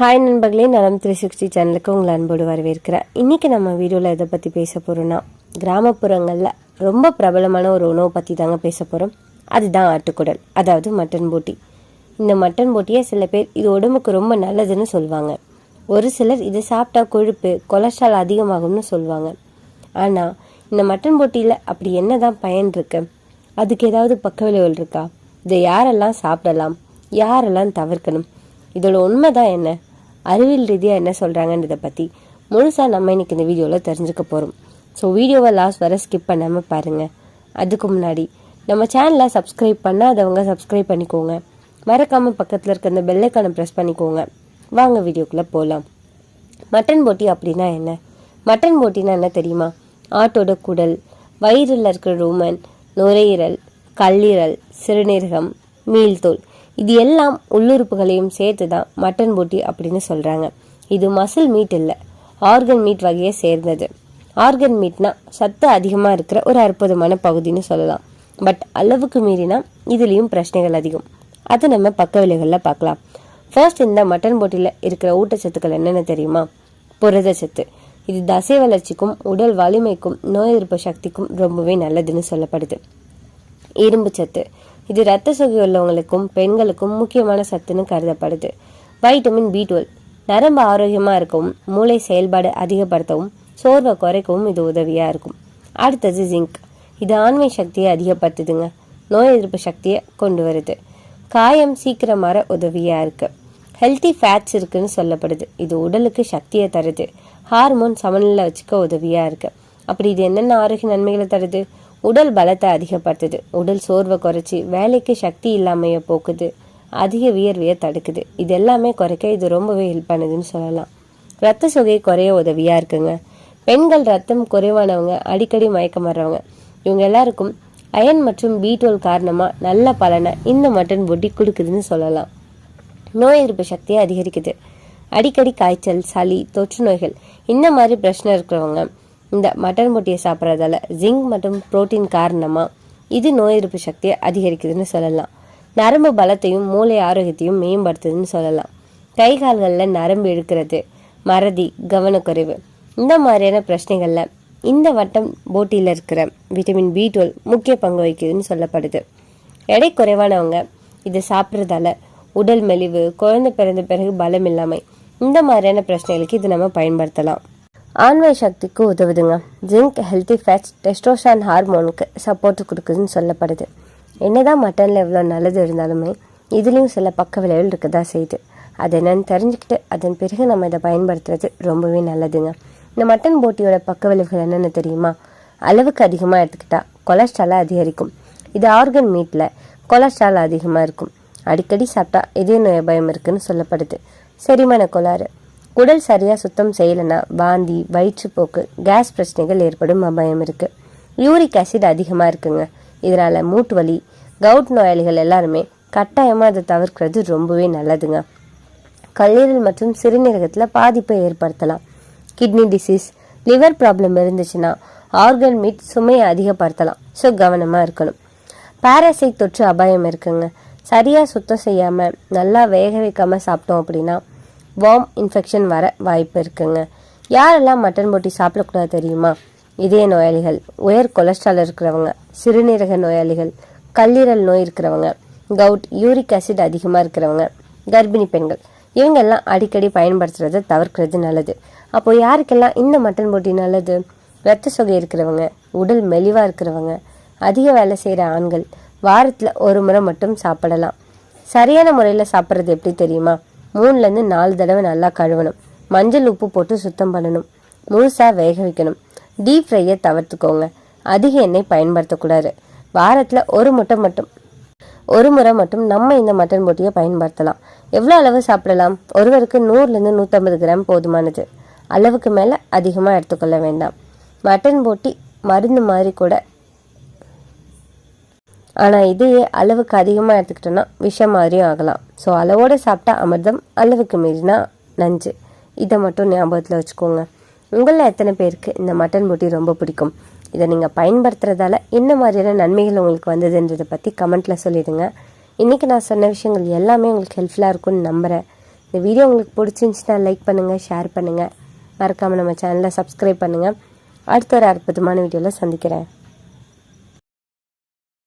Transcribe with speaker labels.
Speaker 1: Hi நண்பர்களே நலம் three sixty சேனலுக்கு உங்களை அன்போடு வரவேற்கிறேன். இன்றைக்கி நம்ம வீடியோவில் எதை பற்றி பேச போகிறோன்னா கிராமப்புறங்களில் ரொம்ப பிரபலமான ஒரு உணவை பற்றி தாங்க பேச போகிறோம் அதுதான் ஆட்டுக்குடல் அதாவது மட்டன் போட்டி. இந்த மட்டன் போட்டியை சில பேர் இது உடம்புக்கு ரொம்ப நல்லதுன்னு சொல்லுவாங்க ஒரு சிலர் இதை சாப்பிட்டா கொழுப்பு கொலஸ்ட்ரால் அதிகமாகும்னு சொல்லுவாங்க ஆனால் இந்த மட்டன் போட்டியில் அப்படி என்ன தான் பயன் இருக்கு? அதுக்கு ஏதாவது பக்க விளைவுகள் இருக்கா? இதை யாரெல்லாம் சாப்பிடலாம்? யாரெல்லாம் தவிர்க்கணும்? இதோட உண்மை தான் என்ன? அறிவியல் ரீதியாக என்ன சொல்கிறாங்கன்றதை பற்றி முழுசாக நம்ம இன்னைக்கு இந்த வீடியோவில் தெரிஞ்சுக்க போகிறோம் ஸோ வீடியோவை லாஸ்ட் வர ஸ்கிப் பண்ணாமல் பாருங்கள் அதுக்கு முன்னாடி நம்ம சேனலை சப்ஸ்கிரைப் பண்ணாதவங்க சப்ஸ்கிரைப் பண்ணிக்கோங்க. மறக்காமல் பக்கத்தில் இருக்க அந்த பெல்லைக்கான ப்ரெஸ் பண்ணிக்கோங்க. வாங்க வீடியோக்குள்ளே போகலாம் மட்டன் போட்டி அப்படின்னா என்ன? மட்டன் போட்டினா என்ன தெரியுமா? ஆட்டோட குடல் வயிறில் இருக்கிற ரூமன் நுரையீரல் கல்லீரல் சிறுநீரகம் மீள்தோல் இது எல்லாம் உள்ளுறுப்புகளையும் சேர்த்து தான் மட்டன் போட்டி அப்படின்னு சொல்கிறாங்க இது மசில் மீட் இல்லை ஆர்கன் மீட் வகையை சேர்ந்தது. ஆர்கன் மீட்னா சத்து அதிகமாக இருக்கிற ஒரு அற்புதமான பகுதின்னு சொல்லலாம். பட் அளவுக்கு மீறினா இதுலேயும் பிரச்சனைகள் அதிகம். அதை நம்ம பக்க விலைகளில் பார்க்கலாம். ஃபர்ஸ்ட் இந்த மட்டன் போட்டியில் இருக்கிற ஊட்டச்சத்துக்கள் என்னென்ன தெரியுமா? புரதச்சத்து இது தசை வளர்ச்சிக்கும் உடல் வலிமைக்கும் நோய் எதிர்ப்பு சக்திக்கும் ரொம்பவே நல்லதுன்னு சொல்லப்படுது. இரும்பு சத்து. இது ரத்த சுகை உள்ளவங்களுக்கும் பெண்களுக்கும் முக்கியமான சத்துன்னு கருதப்படுது. வைட்டமின் பி டுவெல் நரம்பு ஆரோக்கியமாக இருக்கவும் மூளை செயல்பாடு அதிகப்படுத்தவும் சோர்வை குறைக்கவும் இது உதவியாக இருக்கும். அடுத்தது ஜிங்க் இது ஆண்மை சக்தியை அதிகப்படுத்துதுங்க. நோய் எதிர்ப்பு சக்தியை கொண்டு வருது. காயம் சீக்கிரம் வர உதவியாக இருக்குது ஹெல்த்தி ஃபேட்ஸ் இருக்குன்னு சொல்லப்படுது. இது உடலுக்கு சக்தியை தருது. ஹார்மோன் சமநிலை வச்சுக்க உதவியாக இருக்குது அப்படி இது என்னென்ன ஆரோக்கிய நன்மைகளை தருது? உடல் பலத்தை அதிகப்படுத்துது. உடல் சோர்வை குறைச்சி வேலைக்கு சக்தி இல்லாமைய போக்குது. அதிக வியர்வையை தடுக்குது. இது எல்லாமே குறைக்க இது ரொம்பவே ஹெல்ப் பண்ணுதுன்னு சொல்லலாம். ரத்த சுகை குறைய உதவியாக இருக்குங்க. பெண்கள் ரத்தம் குறைவானவங்க அடிக்கடி மயக்கம் வர்றவங்க இவங்க எல்லாருக்கும் அயன் மற்றும் பி டுவெல் காரணமாக நல்ல பலனை இந்த மட்டன் பொட்டி கொடுக்குதுன்னு சொல்லலாம். நோய் எதிர்ப்பு சக்தியை அதிகரிக்குது. அடிக்கடி காய்ச்சல் சளி தொற்று நோய்கள் இந்த மாதிரி பிரச்சனை இருக்கிறவங்க இந்த மட்டன் முட்டையை சாப்பிட்றதால ஜிங்க் மற்றும் புரோட்டீன் காரணமாக இது நோய் எதிர்ப்பு சக்தியை அதிகரிக்குதுன்னு சொல்லலாம். நரம்பு பலத்தையும் மூளை ஆரோக்கியத்தையும் மேம்படுத்துதுன்னு சொல்லலாம். கை கால்களில் நரம்பு இழுக்கிறது மறதி கவனக்குறைவு. இந்த மாதிரியான பிரச்சனைகளில் இந்த வட்டம் போட்டியில் இருக்கிற விட்டமின் பி டுவெல் முக்கிய பங்கு வகிக்குதுன்னு சொல்லப்படுது. எடை குறைவானவங்க இதை சாப்பிட்றதால உடல் மெலிவு குழந்தை பிறந்த பிறகு பலம் இல்லாமை இந்த மாதிரியான பிரச்சனைகளுக்கு இது நம்ம பயன்படுத்தலாம். ஆண்மை சக்திக்கு உதவுதுங்க. ஜிங்க் ஹெல்த்தி ஃபேட்ஸ் டெஸ்டோஸ்டான் ஹார்மோனுக்கு சப்போர்ட் கொடுக்குதுன்னு சொல்லப்படுது. என்னதான் மட்டனில் எவ்வளோ நல்லது இருந்தாலுமே இதுலேயும் சில பக்க விளைவுகள் இருக்க தான் செய்யுது. அது என்னன்னு தெரிஞ்சுக்கிட்டு அதன் பிறகு நம்ம இதை பயன்படுத்துறது ரொம்பவே நல்லதுங்க. இந்த மட்டன் போட்டியோட பக்க விளைவுகள் என்னென்னு தெரியுமா? அளவுக்கு அதிகமாக எடுத்துக்கிட்டால் கொலஸ்ட்ராலை அதிகரிக்கும். இது ஆர்கன் மீட்டில் கொலஸ்ட்ரால் அதிகமாக இருக்கும். அடிக்கடி சாப்பிட்டா இதே நோய் பயம் இருக்குன்னு சொல்லப்படுது. செரிமான கோளாறு. குடல் சரியாக சுத்தம் செய்யலைன்னா வாந்தி வயிற்றுப்போக்கு கேஸ் பிரச்சனைகள் ஏற்படும் அபாயம் இருக்குது யூரிக் ஆசிட் அதிகமாக இருக்குங்க. இதனால் மூட்டு வலி கவுட் நோயாளிகள் எல்லாருமே கட்டாயமாக அதை தவிர்க்கிறது ரொம்பவே நல்லதுங்க. கல்லீரல் மற்றும் சிறுநீரகத்தில் பாதிப்பை ஏற்படுத்தலாம். கிட்னி டிசீஸ் லிவர் ப்ராப்ளம் இருந்துச்சுன்னா ஆர்கன் மீட் சுமையை அதிகப்படுத்தலாம். ஸோ கவனமாக இருக்கணும். பாராசைட் தொற்று அபாயம் இருக்குங்க. சரியாக சுத்தம் செய்யாமல் நல்லா வேக வைக்காமல் சாப்பிட்டோம் அப்படின்னா வார்ம் இன்ஃபெக்ஷன் வர வாய்ப்பு இருக்குங்க. யாரெல்லாம் மட்டன் போட்டி சாப்பிடக்கூடாது தெரியுமா? இதய நோயாளிகள் உயர் கொலஸ்ட்ரால் இருக்கிறவங்க சிறுநீரக நோயாளிகள் கல்லீரல் நோய் இருக்கிறவங்க கவுட் யூரிக் ஆசிட் அதிகமாக இருக்கிறவங்க கர்ப்பிணி பெண்கள் இவங்கெல்லாம் அடிக்கடி பயன்படுத்துறதை தவிர்க்கிறது நல்லது. அப்போ யாருக்கெல்லாம் இந்த மட்டன் போட்டி நல்லது? ரத்த சொகை இருக்கிறவங்க உடல் மெலிவாக இருக்கிறவங்க அதிக வேலை செய்கிற ஆண்கள் வாரத்தில் ஒரு முறை மட்டும் சாப்பிடலாம். சரியான முறையில் சாப்பிட்றது எப்படி தெரியுமா? மூணுலேருந்து நாலு தடவை நல்லா கழுவணும். மஞ்சள் உப்பு போட்டு சுத்தம் பண்ணணும். முழுசாக வேக வைக்கணும். டீப் ஃப்ரையை தவிர்த்துக்கோங்க. அதிக எண்ணெய் பயன்படுத்தக்கூடாது. வாரத்தில் ஒரு முட்டை மட்டும். ஒரு முறை மட்டும் நம்ம இந்த மட்டன் போட்டியை பயன்படுத்தலாம். எவ்வளோ அளவு சாப்பிடலாம்? ஒருவருக்கு நூறுலேருந்து நூற்றம்பது கிராம் போதுமானது. அளவுக்கு மேலே அதிகமாக எடுத்துக்கொள்ள வேண்டாம். மட்டன் போட்டி மருந்து மாதிரி கூட ஆனால் இதையே அளவுக்கு அதிகமாக எடுத்துக்கிட்டோன்னா விஷம் மாதிரியும் ஆகலாம். ஸோ அளவோடு சாப்பிட்டா அமிர்தம் அளவுக்கு மீறினா நஞ்சு. இதை மட்டும் ஞாபகத்தில் வச்சுக்கோங்க. உங்களில் எத்தனை பேருக்கு இந்த மட்டன் போட்டி ரொம்ப பிடிக்கும்? இதை நீங்கள் பயன்படுத்துறதால என்ன மாதிரியான நன்மைகள் உங்களுக்கு வந்ததுன்றதை பற்றி கமெண்ட்டில் சொல்லிடுங்க. இன்றைக்கி நான் சொன்ன விஷயங்கள் எல்லாமே உங்களுக்கு ஹெல்ப்ஃபுல்லாக இருக்கும்னு நம்புகிறேன் இந்த வீடியோ உங்களுக்கு பிடிச்சிருந்துச்சுன்னா லைக் பண்ணுங்கள் ஷேர் பண்ணுங்கள் மறக்காமல் நம்ம சேனலை சப்ஸ்கிரைப் பண்ணுங்கள் அடுத்த ஒரு அற்புதமான வீடியோவில் சந்திக்கிறேன்.